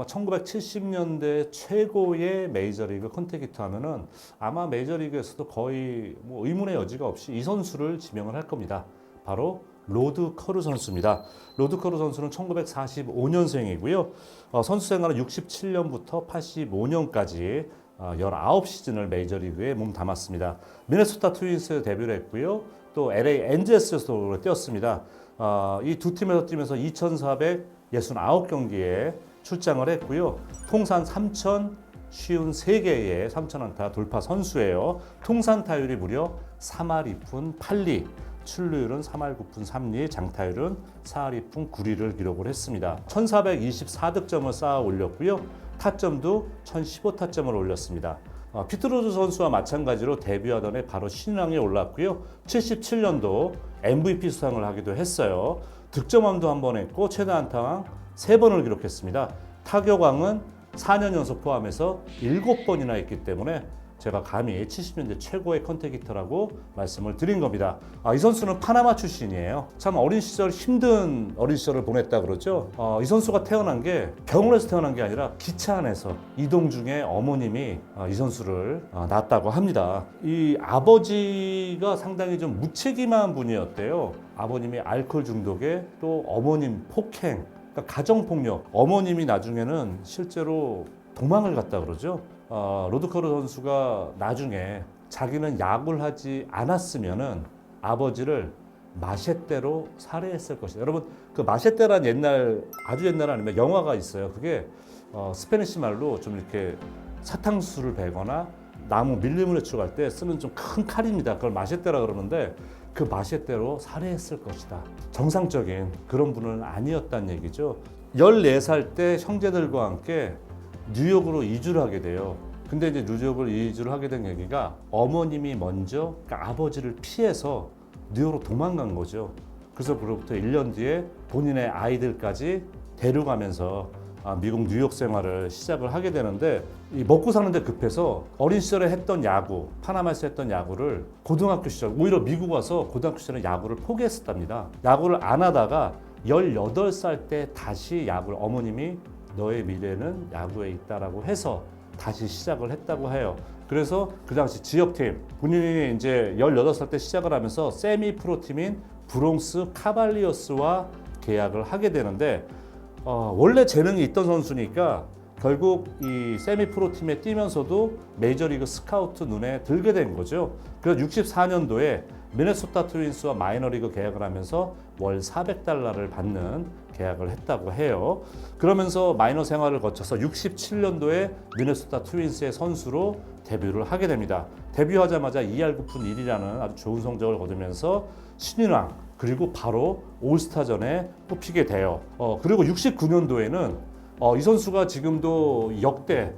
아마 1970년대 최고의 메이저리그 컨택기터 하면은 아마 메이저리그에서도 거의 뭐 의문의 여지가 없이 이 선수를 지명을 할 겁니다. 바로 로드 커르 선수입니다. 로드 커르 선수는 1945년생이고요. 어, 선수 생활은 67년부터 85년까지 어, 19시즌을 메이저리그에 몸 담았습니다. 미네소타 트윈스 데뷔를 했고요. 또 LA 엔젤스에서 뛰었습니다. 어, 이두 팀에서 뛰면서 2,469경기에 출장을 했고요. 통산 3,053개의 3,000안타 돌파 선수예요. 통산 타율이 무려 3할 2푼 8리, 출루율은 3할 9푼 3리, 장타율은 4할 2푼 9리를 기록을 했습니다. 1,424득점을 쌓아 올렸고요. 타점도 1,015타점을 올렸습니다. 어, 피트로즈 선수와 마찬가지로 데뷔하던 해 바로 신인왕에 올랐고요. 77년도 MVP 수상을 하기도 했어요. 득점왕도 한 번 했고 최다 안타왕 세 번을 기록했습니다. 타격왕은 4년 연속 포함해서 7번이나 했기 때문에 제가 감히 70년대 최고의 컨택기터라고 말씀을 드린 겁니다. 아, 이 선수는 파나마 출신이에요. 참 어린 시절 힘든 어린 시절을 보냈다 그러죠. 어, 이 선수가 태어난 게 병원에서 태어난 게 아니라 기차 안에서 이동 중에 어머님이 어, 이 선수를 어, 낳았다고 합니다. 이 아버지가 상당히 좀 무책임한 분이었대요. 아버님이 알코올 중독에 또 어머님 폭행, 그러니까 가정 폭력. 어머님이 나중에는 실제로 도망을 갔다 그러죠. 어, 로드커르 선수가 나중에 자기는 약을 하지 않았으면은 아버지를 마셰대로 살해했을 것이다. 여러분 그 마셰대란 옛날 아주 옛날 아니면 영화가 있어요. 그게 어, 스페니시 말로 좀 이렇게 사탕수를 베거나 나무 밀림을 해축할 때 쓰는 좀 큰 칼입니다. 그걸 마셰대라 그러는데 그 마셰대로 살해했을 것이다. 정상적인 그런 분은 아니었다는 얘기죠. 14살 때 형제들과 함께 뉴욕으로 이주를 하게 돼요. 근데 이제 뉴욕을 이주를 하게 된 계기가 어머님이 먼저 그러니까 아버지를 피해서 뉴욕으로 도망간 거죠. 그래서 그로부터 1년 뒤에 본인의 아이들까지 데려가면서 아, 미국 뉴욕 생활을 시작을 하게 되는데 이 먹고 사는데 급해서 어린 시절에 했던 야구, 파나마에서 했던 야구를 고등학교 시절 오히려 미국 와서 고등학교 시절에 야구를 포기했었답니다. 야구를 안 하다가 18살 때 다시 야구를 어머님이 너의 미래는 야구에 있다라고 해서 다시 시작을 했다고 해요. 그래서 그 당시 지역팀 본인이 이제 18살 때 시작을 하면서 세미 프로팀인 브롱스 카발리어스와 계약을 하게 되는데 어, 원래 재능이 있던 선수니까 결국 이 세미 프로 팀에 뛰면서도 메이저리그 스카우트 눈에 들게 된 거죠. 그래서 64년도에 미네소타 트윈스와 마이너리그 계약을 하면서 월 400달러를 받는 계약을 했다고 해요. 그러면서 마이너 생활을 거쳐서 67년도에 미네소타 트윈스의 선수로 데뷔를 하게 됩니다. 데뷔하자마자 2할 9푼 1이라는 아주 좋은 성적을 거두면서 신인왕 그리고 바로 올스타전에 뽑히게 돼요. 어, 그리고 69년도에는 어, 이 선수가 지금도 역대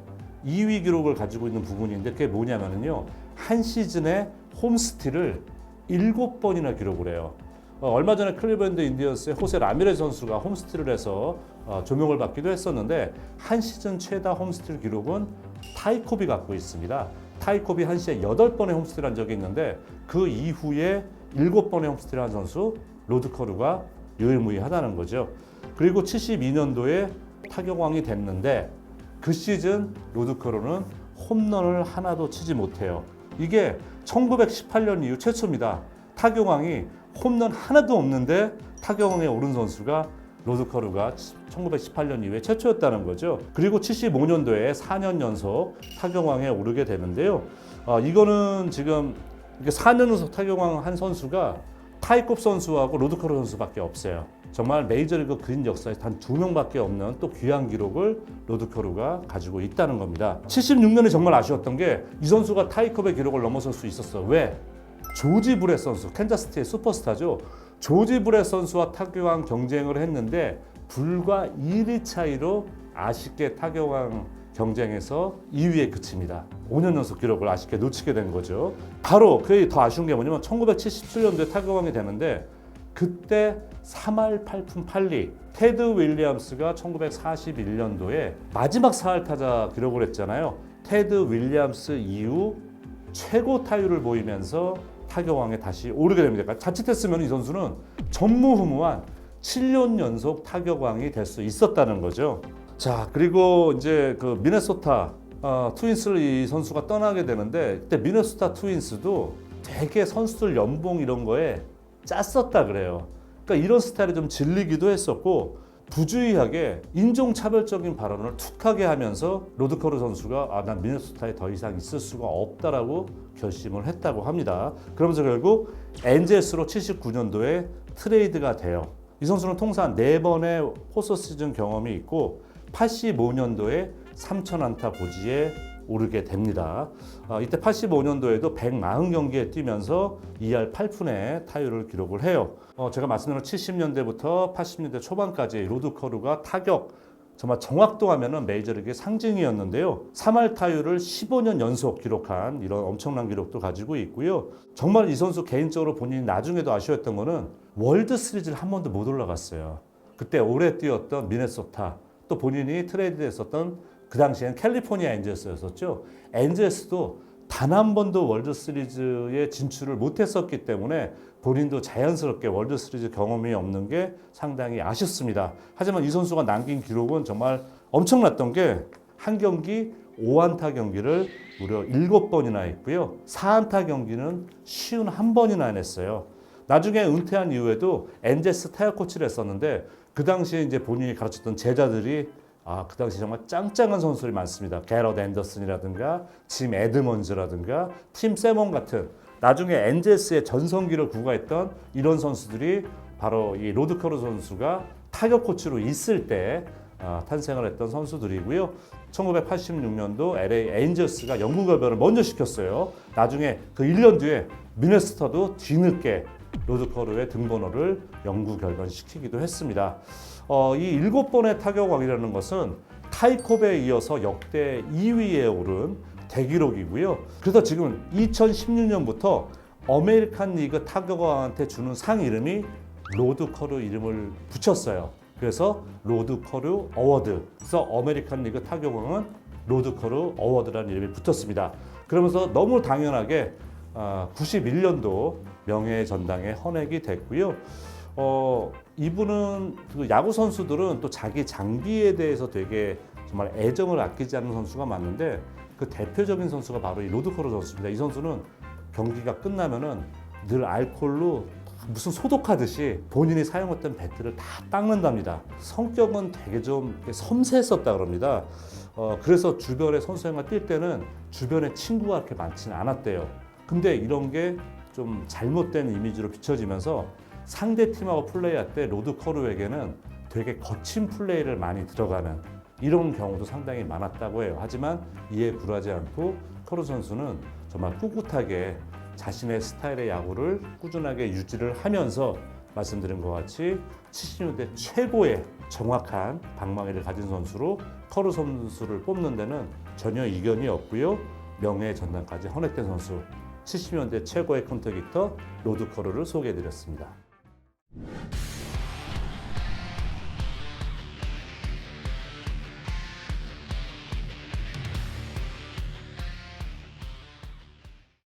2위 기록을 가지고 있는 부분인데 그게 뭐냐면요. 한 시즌에 홈스틸을 7번이나 기록을 해요. 어, 얼마 전에 클리브랜드 인디언스의 호세 라미레 선수가 홈스틸을 해서 어, 조명을 받기도 했었는데 한 시즌 최다 홈스틸 기록은 타이코비 갖고 있습니다. 타이코비 한 시에 8번의 홈스틸 한 적이 있는데 그 이후에 7번의 홈스틸 한 선수 로드커르가 유일무이하다는 거죠. 그리고 72년도에 타격왕이 됐는데 그 시즌 로드커르는 홈런을 하나도 치지 못해요. 이게 1918년 이후 최초입니다. 타격왕이 홈런 하나도 없는데 타격왕에 오른 선수가 로드커르가 1918년 이후에 최초였다는 거죠. 그리고 75년도에 4년 연속 타격왕에 오르게 되는데요. 어, 이거는 지금 이게 4년 연속 타격왕 한 선수가 타이콥 선수하고 로드커르 선수밖에 없어요. 정말 메이저리그 근 역사에 단 두 명밖에 없는 또 귀한 기록을 로드커르가 가지고 있다는 겁니다. 76년이 정말 아쉬웠던 게 이 선수가 타이컵의 기록을 넘어설 수 있었어. 왜? 조지 브레 선수, 캔자스티의 슈퍼스타죠. 조지 브레 선수와 타격왕 경쟁을 했는데 불과 1위 차이로 아쉽게 타격왕 경쟁에서 2위에 그칩니다. 5년 연속 기록을 아쉽게 놓치게 된 거죠. 바로 그게 더 아쉬운 게 뭐냐면 1977년도에 타격왕이 되는데 그때 3할 8푼 8리 테드 윌리엄스가 1941년도에 마지막 4할 타자 기록을 했잖아요. 테드 윌리엄스 이후 최고 타율을 보이면서 타격왕에 다시 오르게 됩니다. 그러니까 자칫했으면 이 선수는 전무후무한 7년 연속 타격왕이 될 수 있었다는 거죠. 자 그리고 이제 그 미네소타 어, 트윈스를 이 선수가 떠나게 되는데 그때 미네소타 트윈스도 되게 선수들 연봉 이런 거에 짰었다 그래요. 그러니까 이런 스타일이 좀 질리기도 했었고 부주의하게 인종차별적인 발언을 툭하게 하면서 로드커르 선수가 아, 난 미네소타에 더 이상 있을 수가 없다라고 결심을 했다고 합니다. 그러면서 결국 엔젤스로 79년도에 트레이드가 돼요. 이 선수는 통산 4번의 포스트 시즌 경험이 있고 85년도에 3,000안타 고지에 오르게 됩니다. 어, 이때 85년도에도 140경기에 뛰면서 2할 8푼의 타율을 기록을 해요. 어, 제가 말씀드린 70년대부터 80년대 초반까지 로드커르가 타격 정말 정확도 하면은 메이저리그의 상징이었는데요. 3할 타율을 15년 연속 기록한 이런 엄청난 기록도 가지고 있고요. 정말 이 선수 개인적으로 본인이 나중에도 아쉬웠던 거는 월드 시리즈를 한 번도 못 올라갔어요. 그때 오래 뛰었던 미네소타 또 본인이 트레이드했었던 그 당시엔 캘리포니아 엔젤스였었죠. 엔젤스도 단 한 번도 월드 시리즈에 진출을 못했었기 때문에 본인도 자연스럽게 월드 시리즈 경험이 없는 게 상당히 아쉽습니다. 하지만 이 선수가 남긴 기록은 정말 엄청났던 게 한 경기 5안타 경기를 무려 7번이나 했고요. 4안타 경기는 쉬운 한 번이나 했어요. 나중에 은퇴한 이후에도 엔젤스 타격 코치를 했었는데 그 당시에 이제 본인이 가르쳤던 제자들이 아, 그 당시 정말 짱짱한 선수들이 많습니다. 게럿 앤더슨이라든가 짐 에드먼즈라든가 팀 세몬 같은 나중에 엔젤스의 전성기를 구가했던 이런 선수들이 바로 이 로드커르 선수가 타격 코치로 있을 때 아, 탄생을 했던 선수들이고요. 1986년도 LA 엔젤스가 결별을 먼저 시켰어요. 나중에 그 1년 뒤에 미네스터도 뒤늦게 로드커르의 등번호를 영구 결번시키기도 했습니다. 어, 이 일곱 번의 타격왕이라는 것은 타이콥에 이어서 역대 2위에 오른 대기록이고요. 그래서 지금 2016년부터 어메리칸 리그 타격왕한테 주는 상 이름이 로드커르 이름을 붙였어요. 그래서 로드커르 어워드. 그래서 어메리칸 리그 타격왕은 로드커르 어워드라는 이름이 붙었습니다. 그러면서 너무 당연하게 91년도 명예의 전당에 헌액이 됐고요. 어, 이분은 그 야구 선수들은 또 자기 장비에 대해서 되게 정말 애정을 아끼지 않는 선수가 많은데 그 대표적인 선수가 바로 이 로드커르 선수입니다. 이 선수는 경기가 끝나면은 늘 알코올로 무슨 소독하듯이 본인이 사용했던 배트를 다 닦는답니다. 성격은 되게 좀 섬세했었다 그럽니다. 어, 그래서 주변에 선수생활 뛸 때는 주변에 친구가 그렇게 많지는 않았대요. 근데 이런 게 좀 잘못된 이미지로 비춰지면서 상대 팀하고 플레이할 때 로드 커르에게는 되게 거친 플레이를 많이 들어가는 이런 경우도 상당히 많았다고 해요. 하지만 이에 굴하지 않고 커르 선수는 정말 꿋꿋하게 자신의 스타일의 야구를 꾸준하게 유지를 하면서 말씀드린 것 같이 70년대 최고의 정확한 방망이를 가진 선수로 커르 선수를 뽑는 데는 전혀 이견이 없고요. 명예의 전당까지 헌액된 선수 70년대 최고의 컴퓨터 기터 로드코르를 소개해드렸습니다.